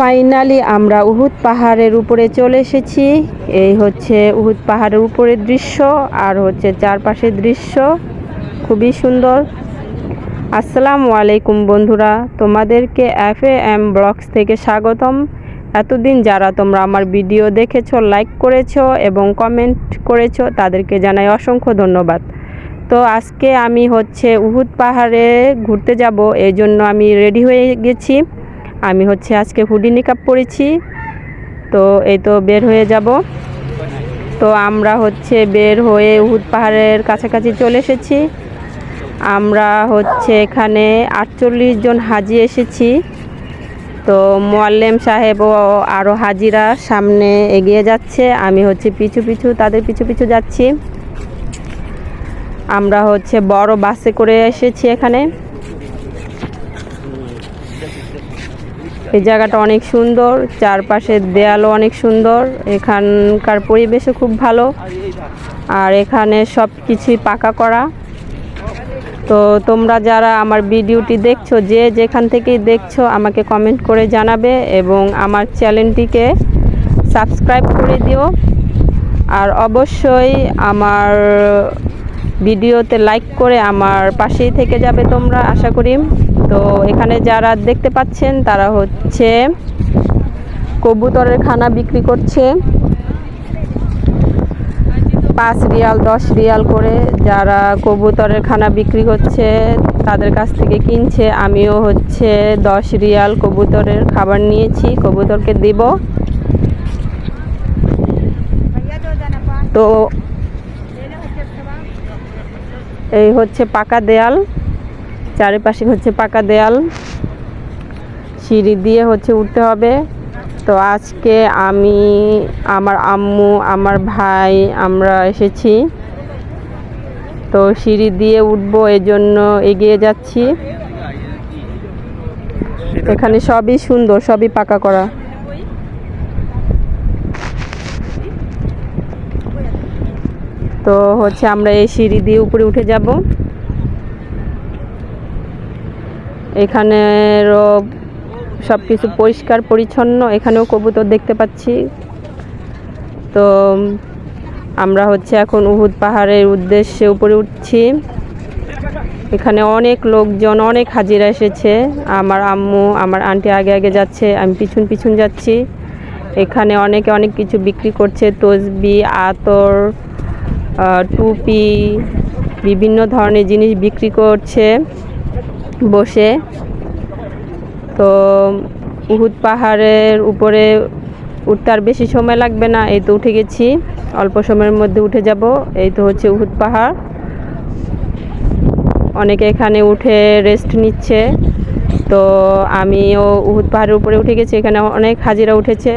Finally আমরা উহুদ পাহাড়ের উপরে চলে এসেছি। এই হচ্ছে উহুদ পাহাড়ের উপরের দৃশ্য আর হচ্ছে চারপাশের দৃশ্য। খুবই সুন্দর। আসসালামু আলাইকুম বন্ধুরা, তোমাদেরকে এফ এ এম ব্লগস থেকে স্বাগতম। এতদিন যারা তোমরা আমার ভিডিও দেখেছ, লাইক করেছ এবং কমেন্ট করেছ, তাদেরকে জানাই অসংখ্য ধন্যবাদ। তো আজকে আমি হচ্ছে উহুদ পাহাড়ে ঘুরতে যাব এই জন্য আমি রেডি হয়ে গেছি। আমি হচ্ছে আজকে হুডি নিকাপ পরেছি তো এই তো বের হয়ে যাব। তো আমরা হচ্ছে বের হয়ে উহুদ পাহাড়ের কাছাকাছি চলে এসেছি। আমরা হচ্ছে এখানে আটচল্লিশ জন হাজি এসেছি। তো মোয়াল্লেম সাহেব ও আরও হাজিরা সামনে এগিয়ে যাচ্ছে। আমি হচ্ছে পিছু পিছু, তাদের পিছু পিছু যাচ্ছি। আমরা হচ্ছে বড় বাসে করে এসেছি এখানে। এই জায়গাটা অনেক সুন্দর চারপাশের দেয়ালও অনেক সুন্দর, এখানকার পরিবেশও খুব ভালো, আর এখানে সব কিছুই পাকা করা। তো তোমরা যারা আমার ভিডিওটি দেখছ, যে যেখান থেকেই দেখছ, আমাকে কমেন্ট করে জানাবে এবং আমার চ্যানেলটিকে সাবস্ক্রাইব করে দিও। আর অবশ্যই আমার ভিডিওতে লাইক করে আমার পাশেই থেকে যাবে তোমরা, আশা করি। তো এখানে যারা দেখতে পাচ্ছেন, তারা হচ্ছে কবুতরের খানা বিক্রি করছে। পাঁচ রিয়াল, দশ রিয়াল করে যারা কবুতরের খানা বিক্রি করছে তাদের কাছ থেকে কিনছে। আমিও হচ্ছে দশ রিয়াল কবুতরের খাবার নিয়েছি, কবুতরকে দিব। তো এই হচ্ছে পাকা দেয়াল, চারিপাশে হচ্ছে পাকা দেয়াল। সিঁড়ি দিয়ে হচ্ছে উঠতে হবে। তো আজকে আমি, আমার আম্মু, আমার ভাই, আমরা এসেছি। তো সিঁড়ি দিয়ে উঠবো এই জন্য এগিয়ে যাচ্ছি। এখানে সবই সুন্দর, সবই পাকা করা। তো হচ্ছে আমরা এই সিঁড়ি দিয়ে উপরে উঠে যাব। এখানেরও সব কিছু পরিষ্কার, পরিচ্ছন্ন, এখানেও কবুতর দেখতে পাচ্ছি। তো আমরা হচ্ছে এখন উহুদ পাহাড়ের উদ্দেশ্যে উপরে উঠছি। এখানে অনেক লোকজন, অনেক হাজিরা এসেছে। আমার আম্মু, আমার আন্টি আগে আগে যাচ্ছে, আমি পিছন পিছন যাচ্ছি। এখানে অনেকে অনেক কিছু বিক্রি করছে, তসবি, আতর টুপি, বিভিন্ন ধরনের জিনিস বিক্রি করছে বসে। তো উহুদ পাহাড়ের উপরে উঠতে আর বেশি সময় লাগবে না, এই তো উঠে গেছি। অল্প সময়ের মধ্যে উঠে যাব, এই তো হচ্ছে উহুদ পাহাড়। অনেকে এখানে উঠে রেস্ট নিচ্ছে। তো আমিও উহুদ পাহাড়ের উপরে উঠে গেছি, এখানে অনেক হাজিরা উঠেছে।